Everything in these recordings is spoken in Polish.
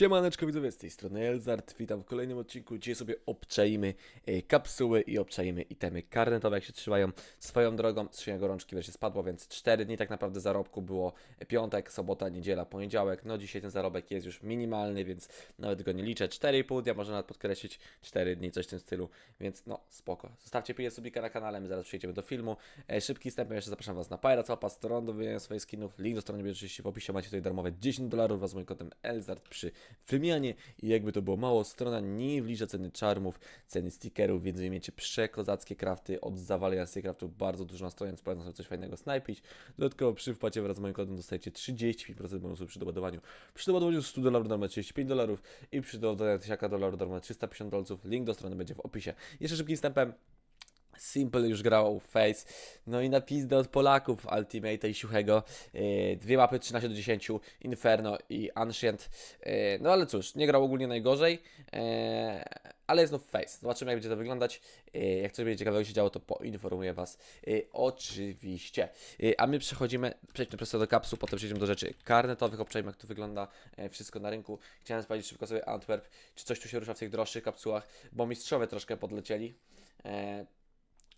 Siemaneczko widzowie, z tej strony Elzart, witam w kolejnym odcinku, gdzie sobie obczajmy e, kapsuły i obczajmy itemy karnetowe, jak się trzymają swoją drogą. Skrzynia gorączki wreszcie spadła, więc 4 dni tak naprawdę zarobku było piątek, sobota, niedziela, poniedziałek. No dzisiaj ten zarobek jest już minimalny, więc nawet go nie liczę. 4,5 dnia, można nawet podkreślić 4 dni, coś w tym stylu, więc no spoko. Zostawcie piję subika na kanale, my zaraz przejdziemy do filmu. E, szybki wstęp, jeszcze zapraszam Was na Pirates Opa, stron do wymieniania swoich skinów. Link do strony będzie oczywiście w opisie, macie tutaj darmowe 10 dolarów wraz z moim kodem Elzart przy wymianie i jakby to było mało, strona nie wlicza ceny czarmów, ceny stickerów, więc wymiecie przekozackie krafty od zawalenia z bardzo dużo na stronie, więc polecam sobie coś fajnego snajpić. Dodatkowo przy wpłacie wraz z moim kodem dostajecie 35% bonusu przy doładowaniu. Przy doładowaniu 100 dolarów darmo 35 dolarów i przy doładowaniu 1000 dolarów darmo 350 dolców. Link do strony będzie w opisie. Jeszcze szybkim wstępem. Simple już grał Face. No i na pizdę od Polaków Ultimate i Siuchego. Yy, dwie mapy 13 do 10, Inferno i Ancient. Yy, no ale cóż, nie grał ogólnie najgorzej, yy, ale jest no Face. Zobaczymy jak będzie to wyglądać. Jak coś będzie ciekawego się działo, to poinformuję Was oczywiście. A my przechodzimy, przejdźmy prosto do kapsuł, potem przejdziemy do rzeczy karnetowych, obczajmy jak to wygląda wszystko na rynku. Chciałem sprawdzić szybko sobie Antwerp, czy coś tu się rusza w tych droższych kapsułach, bo mistrzowie troszkę podlecieli.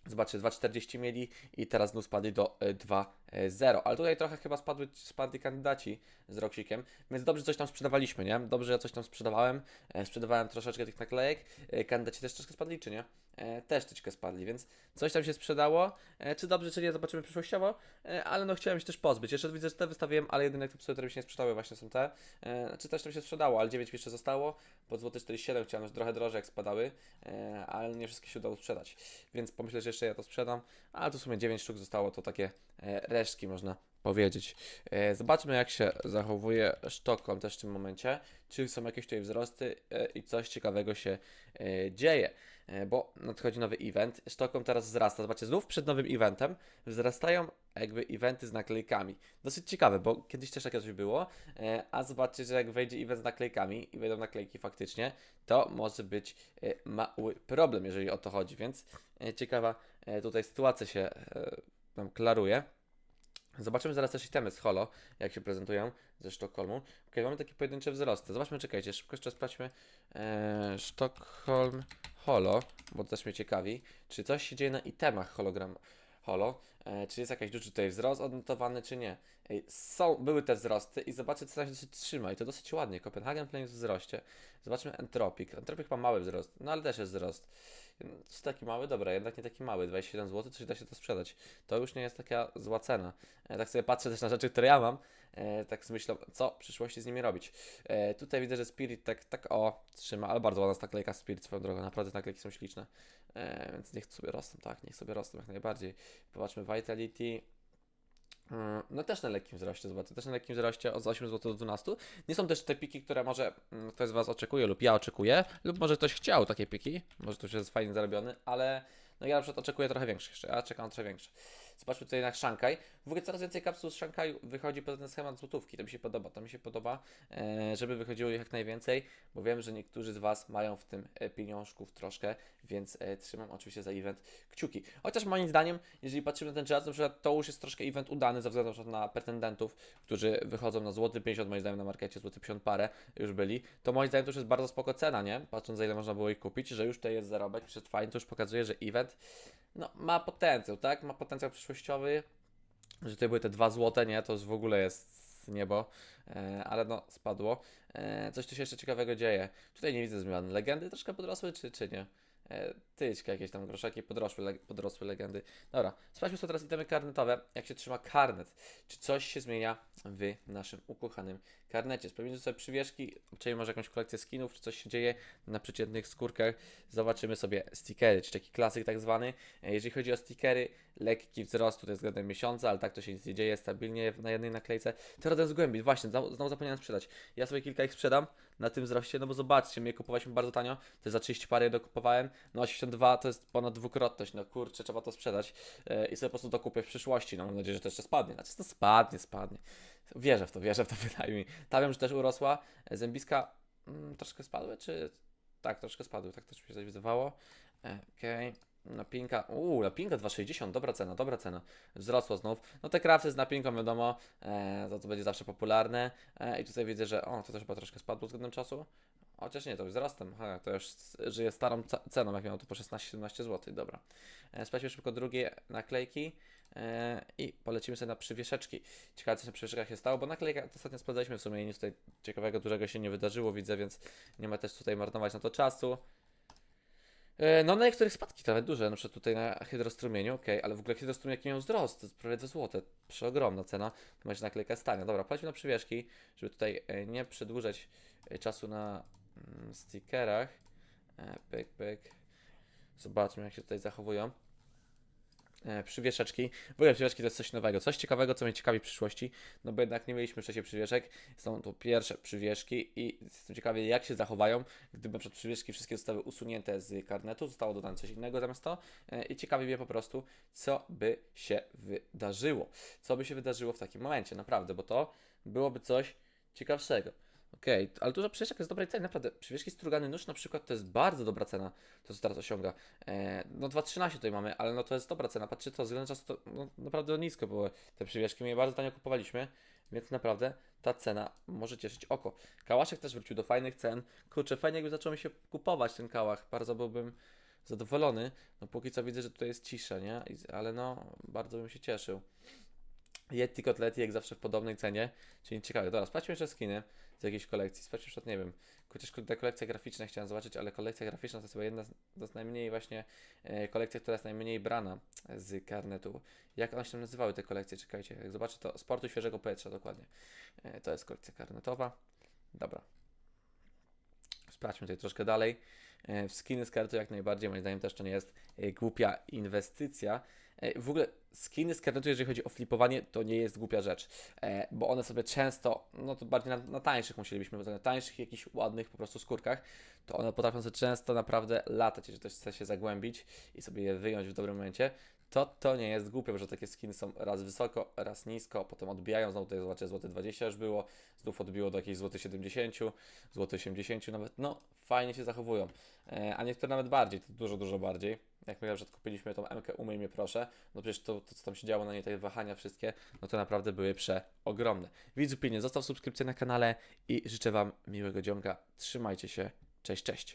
Zobaczcie, 2,40 mieli i teraz znów spadli do e, 2 E, zero. Ale tutaj trochę chyba spadły, spadli kandydaci z Roksikiem, więc dobrze coś tam sprzedawaliśmy, nie? Dobrze, ja coś tam sprzedawałem, e, sprzedawałem troszeczkę tych naklejek, e, kandydaci też troszkę spadli, czy nie? Też troszeczkę spadli, więc coś tam się sprzedało, czy dobrze, czy nie, zobaczymy przyszłościowo, ale no chciałem się też pozbyć. Jeszcze widzę, że te wystawiłem, ale jedyne te które mi się nie sprzedały właśnie są te, czy też tam się sprzedało, ale 9 jeszcze zostało, po złoty 47 chciałem, że trochę drożej jak spadały, ale nie wszystkie się udało sprzedać, więc pomyślę, że jeszcze ja to sprzedam, ale tu w sumie 9 sztuk zostało, to takie reszty resztki można powiedzieć. E, Zobaczmy jak się zachowuje Sztokholm też w tym momencie. Czy są jakieś tutaj wzrosty e, i coś ciekawego się e, dzieje. Bo nadchodzi nowy event. Sztokholm teraz wzrasta. Zobaczcie, znów przed nowym eventem wzrastają jakby eventy z naklejkami. Dosyć ciekawe, bo kiedyś też takie coś było. A zobaczcie, że jak wejdzie event z naklejkami i wejdą naklejki faktycznie, to może być mały problem, jeżeli o to chodzi. Więc ciekawa tutaj sytuacja się nam klaruje. Zobaczymy zaraz też itemy z Holo, jak się prezentują ze Sztokholmu. Ok, mamy takie pojedyncze wzrosty. Zobaczmy, czekajcie, szybko jeszcze sprawdźmy e, Sztokholm Holo, bo to też mnie ciekawi. Czy coś się dzieje na itemach hologram Holo? E, czy jest jakiś duży tutaj wzrost odnotowany, czy nie? Ej, są, były te wzrosty i zobaczcie, co się trzyma i to dosyć ładnie. Copenhagen Plain jest w wzroście. Zobaczmy Entropic. Entropic ma mały wzrost, no ale też jest wzrost. Jest taki mały, dobra, jednak nie taki mały, 27 zł, coś da się to sprzedać. To już nie jest taka zła cena. E, tak sobie patrzę też na rzeczy, które ja mam, e, tak z myślą, co w przyszłości z nimi robić. E, tutaj widzę, że Spirit tak, tak o, trzyma, ale bardzo ładna jest naklejka Spirit swoją drogą, naprawdę te naklejki są śliczne. Więc niech sobie rosną, tak, niech sobie rosną jak najbardziej. Popatrzmy Vitality. No też na lekkim wzroście, zobaczcie, też na lekkim wzroście od 8 zł do 12. Nie są też te piki, które może mm, ktoś z Was oczekuje lub ja oczekuję, lub może ktoś chciał takie piki, może to już jest fajnie zarobiony, ale no ja na przykład oczekuję trochę większe jeszcze, ja czekam trochę większe. Zobaczmy tutaj na Szanghaj. W ogóle coraz więcej kapsuł z Szanghaju wychodzi poza ten schemat złotówki, to mi się podoba, to mi się podoba, e, żeby wychodziło ich jak najwięcej, bo wiem, że niektórzy z Was mają w tym e, pieniążków troszkę, więc e, trzymam oczywiście za event kciuki. Chociaż moim zdaniem, jeżeli patrzymy na ten czas, na przykład to już jest troszkę event udany ze względu na pretendentów, którzy wychodzą na złoty 50, moim zdaniem na markecie złoty 50 parę już byli, to moim zdaniem to już jest bardzo spoko cena, nie? Patrząc za ile można było ich kupić, że już tutaj jest zarobek, przed fajnie, to już pokazuje, że event no, ma potencjał, tak? Ma potencjał przyszłościowy, że tutaj były te dwa złote, nie? To już w ogóle jest niebo, e, ale no, spadło. E, coś tu się jeszcze ciekawego dzieje. Tutaj nie widzę zmian. Legendy troszkę podrosły, czy, czy nie? E, tyczka, jakieś tam groszaki, podrosły legendy. Dobra, sprawdźmy sobie teraz itemy karnetowe, jak się trzyma karnet. Czy coś się zmienia w naszym ukochanym karnecie. Sprawdzimy sobie przywieszki, obczajmy może jakąś kolekcję skinów, czy coś się dzieje na przeciętnych skórkach. Zobaczymy sobie stickery, czy taki klasyk tak zwany. E, Jeżeli chodzi o stickery, lekki wzrost tutaj względem miesiąca, ale tak to się nic nie dzieje, stabilnie na jednej naklejce. To radę zgłębić, właśnie, znowu zapomniałem sprzedać. Ja sobie kilka ich sprzedam na tym wzroście, no bo zobaczcie, mnie kupowaliśmy bardzo tanio, to za 30 parę dokupowałem, no 82 to jest ponad dwukrotność, no kurczę, trzeba to sprzedać e, i sobie po prostu dokupię w przyszłości, no mam nadzieję, że to jeszcze spadnie, znaczy to spadnie, spadnie. Wierzę w to, wierzę w to, mi. Ta wiem, że też urosła, E, zębiska mm, troszkę spadły, czy... Tak, troszkę spadły, tak też mi się wydawało. E, Okej. Napinka, uuu, napinka 2,60, dobra cena, dobra cena. Wzrosła znów. No te krafty z napinką wiadomo, e, to, to będzie zawsze popularne. E, I tutaj widzę, że o, to też chyba troszkę spadło względem czasu. Chociaż nie, to wzrostem. Ha, to już żyje starą ceną, jak miało to po 16-17 zł. Dobra. E, sprawdźmy szybko drugie naklejki. E, I polecimy sobie na przywieszeczki. Ciekawe, co się na przywieszekach się stało, bo naklejka ostatnio sprawdzaliśmy w sumie nic tutaj ciekawego, dużego się nie wydarzyło, widzę, więc nie ma też tutaj marnować na to czasu. E, No na niektórych spadki nawet duże, na przykład tutaj na hydrostrumieniu, okej, ale w ogóle hydrostrumień jaki miał wzrost, to jest prawie 2 zł, przeogromna cena, to macie naklejkę stania. Dobra, płaćmy na przywieszki, żeby tutaj e, nie przedłużać e, czasu na mm, stickerach. Pyk, pyk. Zobaczmy jak się tutaj zachowują. E, Przywieszeczki. W ogóle przywieszki to jest coś nowego, coś ciekawego, co mnie ciekawi w przyszłości, no bo jednak nie mieliśmy wcześniej przywieszek. Są to pierwsze przywieszki i jestem ciekawy, jak się zachowają, gdyby przykład przywieszki wszystkie zostały usunięte z karnetu, zostało dodane coś innego zamiast to. E, I ciekawi mnie po prostu, co by się wydarzyło. Co by się wydarzyło w takim momencie, naprawdę, bo to byłoby coś ciekawszego. Okej, ale dużo przywieszek jest dobrej ceny, naprawdę. Przywieszki strugany nóż na przykład to jest bardzo dobra cena, to co teraz osiąga. E, no 2,13 tutaj mamy, ale no to jest dobra cena. Patrzcie to, względem czasu to no, naprawdę nisko były te przywieszki. My je bardzo tanio kupowaliśmy, więc naprawdę ta cena może cieszyć oko. Kałaszek też wrócił do fajnych cen. Kurczę, fajnie jakby zaczął mi się kupować ten kałach. Bardzo byłbym zadowolony. No póki co widzę, że tutaj jest cisza, nie? Ale no, bardzo bym się cieszył. Yeti kotlety jak zawsze w podobnej cenie, czyli ciekawe. Dobra, sprawdźmy jeszcze skiny z jakiejś kolekcji. Sprawdźmy jeszcze, nie wiem, chociaż te kolekcje graficzne chciałem zobaczyć, ale kolekcja graficzna to jest chyba jedna z, najmniej właśnie e, kolekcja, która jest najmniej brana z karnetu. Jak one się nazywały te kolekcje? Czekajcie, jak zobaczę to sportu świeżego powietrza dokładnie. E, to jest kolekcja karnetowa. Dobra. Sprawdźmy tutaj troszkę dalej. E, W skiny z kartu jak najbardziej, moim zdaniem też to nie jest e, głupia inwestycja. E, W ogóle skiny z jeżeli chodzi o flipowanie, to nie jest głupia rzecz, e, bo one sobie często, no to bardziej na, na tańszych musielibyśmy, bo na tańszych, jakichś ładnych po prostu skórkach, to one potrafią sobie często naprawdę latać, jeżeli ktoś chce się zagłębić i sobie je wyjąć w dobrym momencie, to to nie jest głupie, że takie skiny są raz wysoko, raz nisko, potem odbijają, znowu tutaj zobaczcie, złote 20 już było, znów odbiło do jakichś złotych 70, złoty 80 nawet, no fajnie się zachowują, e, a niektóre nawet bardziej, to dużo, dużo bardziej. Jak my na przykład kupiliśmy tą MK Umyj mnie proszę, no przecież to, to co tam się działo na niej, te wahania wszystkie, no to naprawdę były przeogromne. Widz pilnie, zostaw subskrypcję na kanale i życzę Wam miłego dzionka. Trzymajcie się, cześć, cześć.